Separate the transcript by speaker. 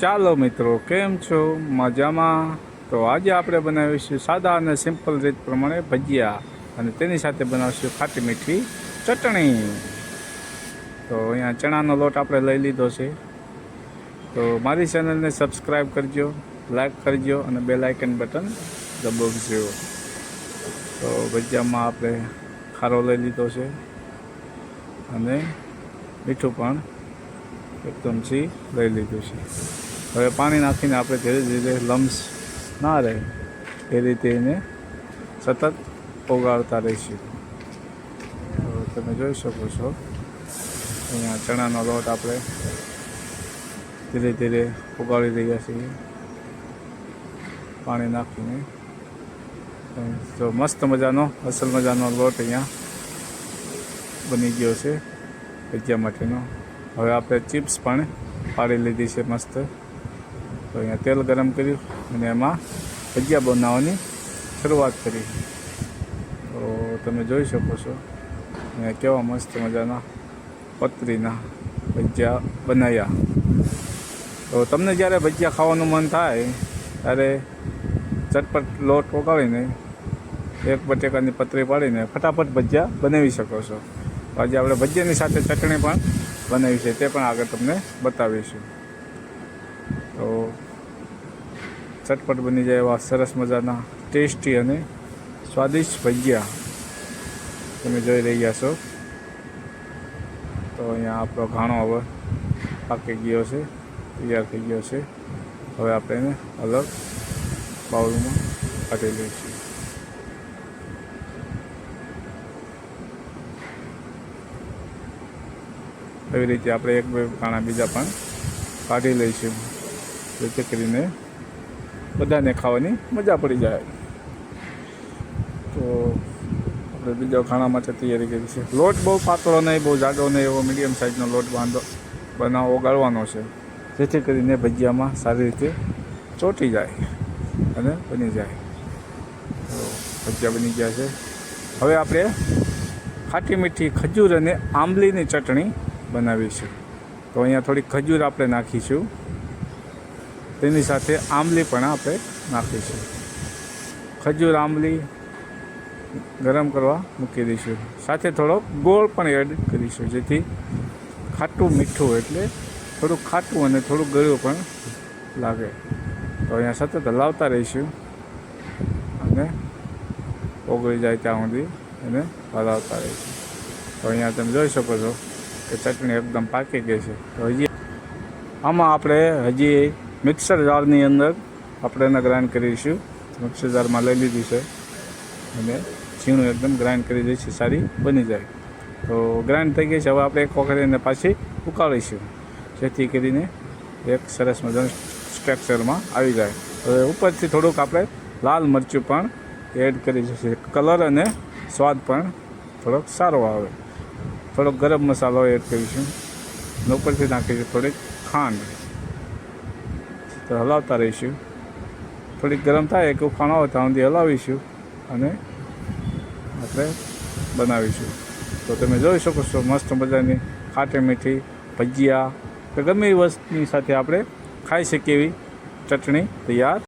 Speaker 1: ચાલો મિત્રો, કેમ છો? મજામાં? તો આજે આપણે બનાવીશું સાદા અને સિમ્પલ રીત પ્રમાણે ભજીયા અને તેની સાથે બનાવીશું ખાટી મીઠી ચટણી. તો અહીંયા ચણાનો લોટ આપણે લઈ લીધો છે. તો મારી ચેનલને સબસ્ક્રાઈબ કરજો, લાઈક કરજો અને બે લાઇકન બટન દબાવજો. તો ભજીયામાં આપણે ખારો લઈ લીધો છે. અને મીઠું પણ એકદમ સી લઈ લીધું છે. હવે પાણી નાખીને આપણે ધીરે ધીરે લમ્સ ના રહે એ રીતે એને સતત ઓગાળતા રહીશું. તમે જોઈ શકો છો, અહીંયા ચણાનો લોટ આપણે ધીરે ધીરે ઓગાળી રહ્યા છીએ. પાણી નાખીને તો મસ્ત મજાનો, અસલ મજાનો લોટ અહીંયા બની ગયો છે. ભજીયા માટેનો. હવે આપણે ચિપ્સ પણ પાડી લીધી છે મસ્ત. તો અહીંયા તેલ ગરમ કર્યું અને એમાં ભજીયા બનાવવાની શરૂઆત કરી. તો તમે જોઈ શકો છો, અહીંયા કેવા મસ્ત મજાના પતરીના ભજીયા બનાવ્યા તો તમને જ્યારે ભજીયા ખાવાનું મન થાય, ત્યારે ચટપટ લોટ ઓગાળીને એક બટેકાની પતરી પાડીને ફટાફટ ભજીયા બનાવી શકો છો. આજે આપણે ભજીયાની સાથે ચટણી પણ બનાવી છે, તે પણ આગળ તમને બતાવીશું. તો ચટપટ બની જાય એવા સરસ મજાના, ટેસ્ટી અને સ્વાદિષ્ટ ભજીયા તમે જોઈ રહ્યા છો. તો અહીંયા આપણો ઘાણો હવે પાકી ગયો છે, તૈયાર થઈ ગયો છે. હવે આપણે એને અલગ બાઉલમાં કાઢી લઈશું. એવી રીતે આપણે એક બે કાણા બીજા પણ કાઢી લઈશું. જેથી કરીને બધાને ખાવાની મજા પડી જાય. તો આપણે બીજા ખાણા માટે તૈયારી કરી છે. લોટ બહુ પાતળો નહીં, બહુ જાડો નહીં, એવો મીડિયમ સાઇઝનો લોટ બાંધો, બનાવો ગાળવાનો છે. જેથી કરીને ભજીયામાં સારી રીતે ચોંટી જાય અને બની જાય. તો ભજીયા બની ગયા છે. હવે આપણે ખાટી મીઠી ખજૂર અને આંબલીની ચટણી બનાવીશું તો અહીંયા થોડી ખજૂર આપણે નાખીશું. તેની સાથે આંબલી પણ આપણે નાખીશું. ખજૂર, આંબલી ગરમ કરવા મૂકી દઈશું. સાથે થોડો ગોળ પણ એડ કરીશું, જેથી ખાટું મીઠું એટલે થોડું ખાટું અને થોડું ગળ્યું પણ લાગે. તો અહીંયા સતત હલાવતા રહીશું અને ઓગળી જાય ત્યાં સુધી એને હલાવતા રહીશું. તો અહીંયા તમે જોઈ શકો છો કે ચટણી એકદમ પાકી ગઈ છે. તો હજી આમાં આપણે હજી મિક્સર જારની અંદર આપણે એને ગ્રાઇન્ડ કરીશું. મિક્સર જારમાં લઈ લીધી છે. અને ઝીણું એકદમ ગ્રાઇન્ડ કરી દઈશું, સારી બની જાય. તો ગ્રાઇન્ડ થઈ ગઈ છે. હવે આપણે એક વખત પાછી ઉકાળીશું. જેથી કરીને એક સરસ મજાનું સ્ટ્રક્ચરમાં આવી જાય. હવે ઉપરથી થોડુંક આપણે લાલ મરચું પણ એડ કરી દઈશું કલર અને સ્વાદ પણ થોડોક સારો આવે. થોડોક ગરમ મસાલો એડ કરીશું. અને ઉપરથી નાખીશું થોડીક ખાંડ. તો હલાવતા રહીશું. થોડીક ગરમ થાય કે ઉફાણ આવે ત્યાં સુધી હલાવીશું અને આપણે બનાવીશું. તો તમે જોઈ શકો છો, મસ્ત મજાની ખાટી મીઠી ભજીયા. કે ગમે એ વસ્તુની સાથે આપણે ખાઈ શકીએ એવી ચટણી તૈયાર